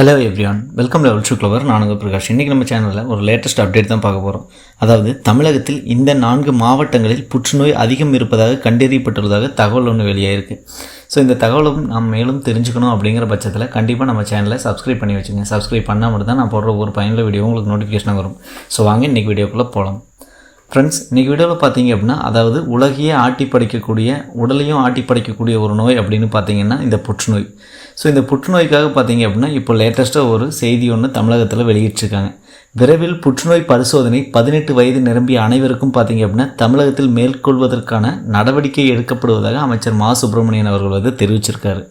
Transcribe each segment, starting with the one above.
Hello everyone welcome level ஷூ க்ளவர் நான் பிரகாஷ். இன்றைக்கி நம்ம சேனலில் ஒரு லேட்டஸ்ட் அப்டேட் தான் பார்க்க போகிறோம் அதாவது தமிழகத்தில் இந்த நான்கு மாவட்டங்களில் புற்றுநோய் அதிகம் இருப்பதாக கண்டறியப்பட்டுள்ளதாக தகவல் ஒன்று வெளியாயிருக்கு. ஸோ இந்த தகவலும் நாம் மேலும் தெரிஞ்சுக்கணும் அப்படிங்கிற பட்சத்தில் கண்டிப்பாக நம்ம சேனலை சப்ஸ்கிரைப் பண்ணி வச்சுங்க. சப்ஸ்கிரைப் பண்ணால் மட்டும் தான் நான் போடுற ஒரு பயனுள்ள வீடியோ உங்களுக்கு நோட்டிஃபிகேஷனாக வரும். ஸோ வாங்க இன்றைக்கி வீடியோக்குள்ளே போகலாம் ஃப்ரெண்ட்ஸ் இன்றைக்கி வீடியோவில் பார்த்தீங்க அப்படின்னா அதாவது உலகையே ஆட்டி படைக்கக்கூடிய உடலையும் ஆட்டி படைக்கக்கூடிய ஒரு நோய் அப்படின்னு பார்த்தீங்கன்னா இந்த புற்றுநோய். ஸோ இந்த புற்றுநோய்க்காக பார்த்தீங்க அப்படின்னா இப்போ லேட்டஸ்ட்டாக ஒரு செய்தி ஒன்று தமிழகத்தில் வெளியிட்டிருக்காங்க. விரைவில் புற்றுநோய் பரிசோதனை பதினெட்டு வயது நிரம்பிய அனைவருக்கும் பார்த்தீங்க அப்படின்னா தமிழகத்தில் மேற்கொள்வதற்கான நடவடிக்கை எடுக்கப்படுவதாக அமைச்சர் மா. சுப்பிரமணியன் அவர்கள் வந்து தெரிவிச்சிருக்காரு.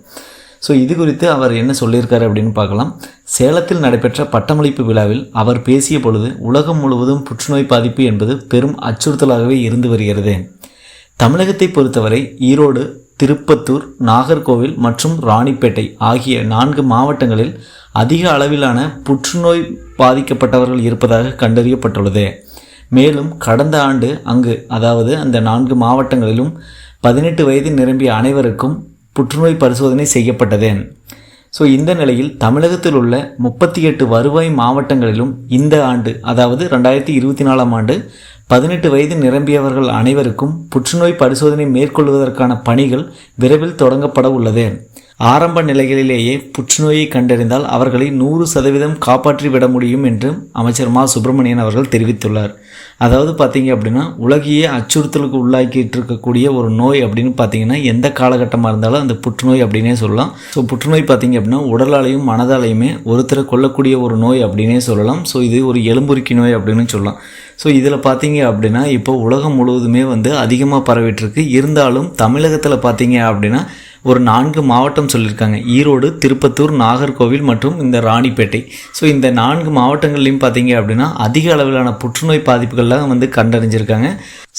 ஸோ இது குறித்து அவர் என்ன சொல்லியிருக்காரு அப்படின்னு பார்க்கலாம். சேலத்தில் நடைபெற்ற பட்டமளிப்பு விழாவில் அவர் பேசிய பொழுது உலகம் முழுவதும் புற்றுநோய் பாதிப்பு என்பது பெரும் அச்சுறுத்தலாகவே இருந்து வருகிறது. தமிழகத்தை பொறுத்தவரை ஈரோடு திருப்பத்தூர் நாகர்கோவில் மற்றும் ராணிப்பேட்டை ஆகிய நான்கு மாவட்டங்களில் அதிக அளவிலான புற்றுநோய் பாதிக்கப்பட்டவர்கள் இருப்பதாக கண்டறியப்பட்டுள்ளது. மேலும் கடந்த ஆண்டு அங்கு அதாவது அந்த நான்கு மாவட்டங்களிலும் பதினெட்டு வயது நிரம்பிய அனைவருக்கும் புற்றுநோய் பரிசோதனை செய்யப்பட்டது. ஸோ இந்த நிலையில் தமிழகத்தில் உள்ள முப்பத்தி எட்டு வருவாய் மாவட்டங்களிலும் இந்த ஆண்டு அதாவது ரெண்டாயிரத்தி இருபத்தி நாலாம் ஆண்டு பதினெட்டு வயது நிரம்பியவர்கள் அனைவருக்கும் புற்றுநோய் பரிசோதனை மேற்கொள்வதற்கான பணிகள் விரைவில் தொடங்கப்பட உள்ளது. ஆரம்ப நிலைகளிலேயே புற்றுநோயை கண்டறிந்தால் அவர்களை நூறு சதவீதம் காப்பாற்றி விட முடியும் என்றும் அமைச்சர் மா. சுப்பிரமணியன் அவர்கள் தெரிவித்துள்ளார். அதாவது பார்த்தீங்க அப்படின்னா உலகையே அச்சுறுத்தலுக்கு உள்ளாக்கிட்டு இருக்கக்கூடிய ஒரு நோய் அப்படின்னு பார்த்தீங்கன்னா எந்த காலகட்டமாக இருந்தாலும் அந்த புற்றுநோய் அப்படின்னே சொல்லலாம். ஸோ புற்றுநோய் பார்த்தீங்க அப்படின்னா உடலாலையும் மனதாலையுமே ஒருத்தரை கொல்லக்கூடிய ஒரு நோய் அப்படின்னே சொல்லலாம். ஸோ இது ஒரு எலும்புருக்கி நோய் அப்படின்னு சொல்லலாம். ஸோ இதில் பார்த்தீங்க அப்படின்னா இப்போ உலகம் முழுவதுமே வந்து அதிகமாக பரவிட்டுருக்கு இருந்தாலும் தமிழகத்தில் பார்த்தீங்க அப்படின்னா ஒரு நான்கு மாவட்டம் சொல்லியிருக்காங்க. ஈரோடு திருப்பத்தூர் நாகர்கோவில் மற்றும் இந்த ராணிப்பேட்டை. ஸோ இந்த நான்கு மாவட்டங்கள்லையும் பார்த்தீங்க அப்படின்னா அதிக அளவிலான புற்றுநோய் பாதிப்புகள்லாம் வந்து கண்டறிஞ்சிருக்காங்க.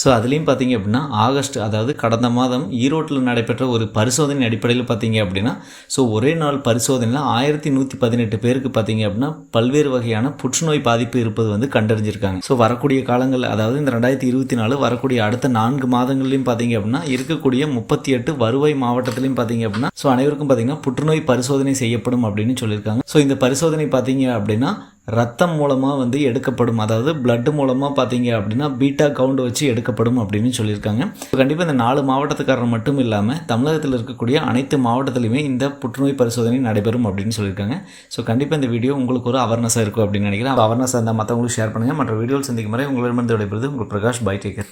ஸோ அதுலேயும் பார்த்தீங்க அப்படின்னா ஆகஸ்ட் அதாவது கடந்த மாதம் ஈரோட்டில் நடைபெற்ற ஒரு பரிசோதனை அடிப்படையில் பார்த்தீங்க அப்படின்னா ஸோ ஒரே நாள் பரிசோதனையில் ஆயிரத்தி நூற்றி பதினெட்டு பேருக்கு பார்த்தீங்க அப்படின்னா பல்வேறு வகையான புற்றுநோய் பாதிப்பு இருப்பது வந்து கண்டறிஞ்சிருக்காங்க. ஸோ வரக்கூடிய காலங்கள் அதாவது இந்த ரெண்டாயிரத்தி இருபத்தி நாலு வரக்கூடிய அடுத்த நான்கு மாதங்கள்லையும் பார்த்தீங்க அப்படின்னா இருக்கக்கூடிய முப்பத்தி எட்டு வருவாய் மாவட்டத்திலையும் பார்த்தீங்க அப்படின்னா ஸோ அனைவருக்கும் பார்த்தீங்கன்னா புற்றுநோய் பரிசோதனை செய்யப்படும் அப்படின்னு சொல்லியிருக்காங்க. ஸோ இந்த பரிசோதனை பார்த்தீங்க அப்படின்னா ரத்தம் மூலமாக வந்து எடுக்கப்படும். அதாவது பிளட் மூலமாக பார்த்தீங்க அப்படின்னா பீட்டா கவுண்ட் வச்சு எடுக்கப்படும் அப்படின்னு சொல்லியிருக்காங்க. கண்டிப்பாக இந்த நாலு மாவட்டத்துக்காரர் மட்டும் இல்லாமல் தமிழகத்தில் இருக்கக்கூடிய அனைத்து மாவட்டத்திலையுமே இந்த புற்றுநோய் பரிசோதனை நடைபெறும் அப்படின்னு சொல்லியிருக்காங்க. ஸோ கண்டிப்பாக இந்த வீடியோ உங்களுக்கு ஒரு அவர்னஸாக இருக்கும் அப்படின்னு நினைக்கிறேன். அவர்னஸாக இருந்தால் மற்றவங்களுக்கு ஷேர் பண்ணுங்கள் மற்ற வீடியோவில் சந்திக்கும் முறை உங்களிடமிருந்து விடைபெறுது உங்கள் பிரகாஷ் பை டேக்கர்